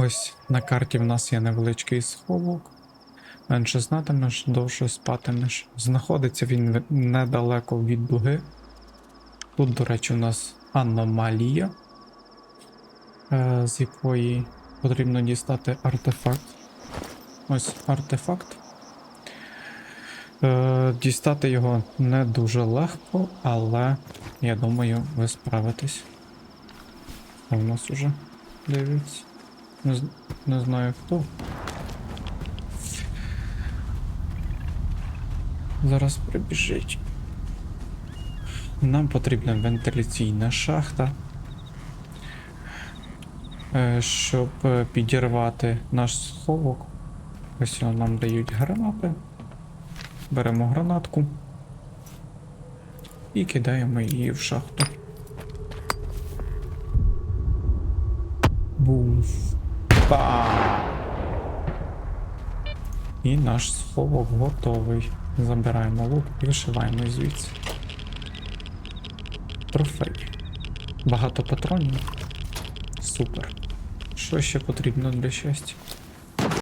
Ось на карті в нас є невеличкий сховок. Менше знатимеш, довше спатимеш. Знаходиться він недалеко від дуги. Тут, до речі, у нас аномалія, е, з якої потрібно дістати артефакт. Ось артефакт. Е, дістати його не дуже легко, але я думаю, ви справитесь. А в нас уже дивіться. Не, не знаю хто. Зараз прибіжить. Нам потрібна вентиляційна шахта. Е, Щоб е, підірвати наш сховок. Ось нам дають гранати. Беремо гранатку і кидаємо її в шахту. Бум. Бам! І наш сховок готовий. Забираємо лук і вишиваємо звідси. Трофей. Багато патронів. Супер. Що ще потрібно для щастя?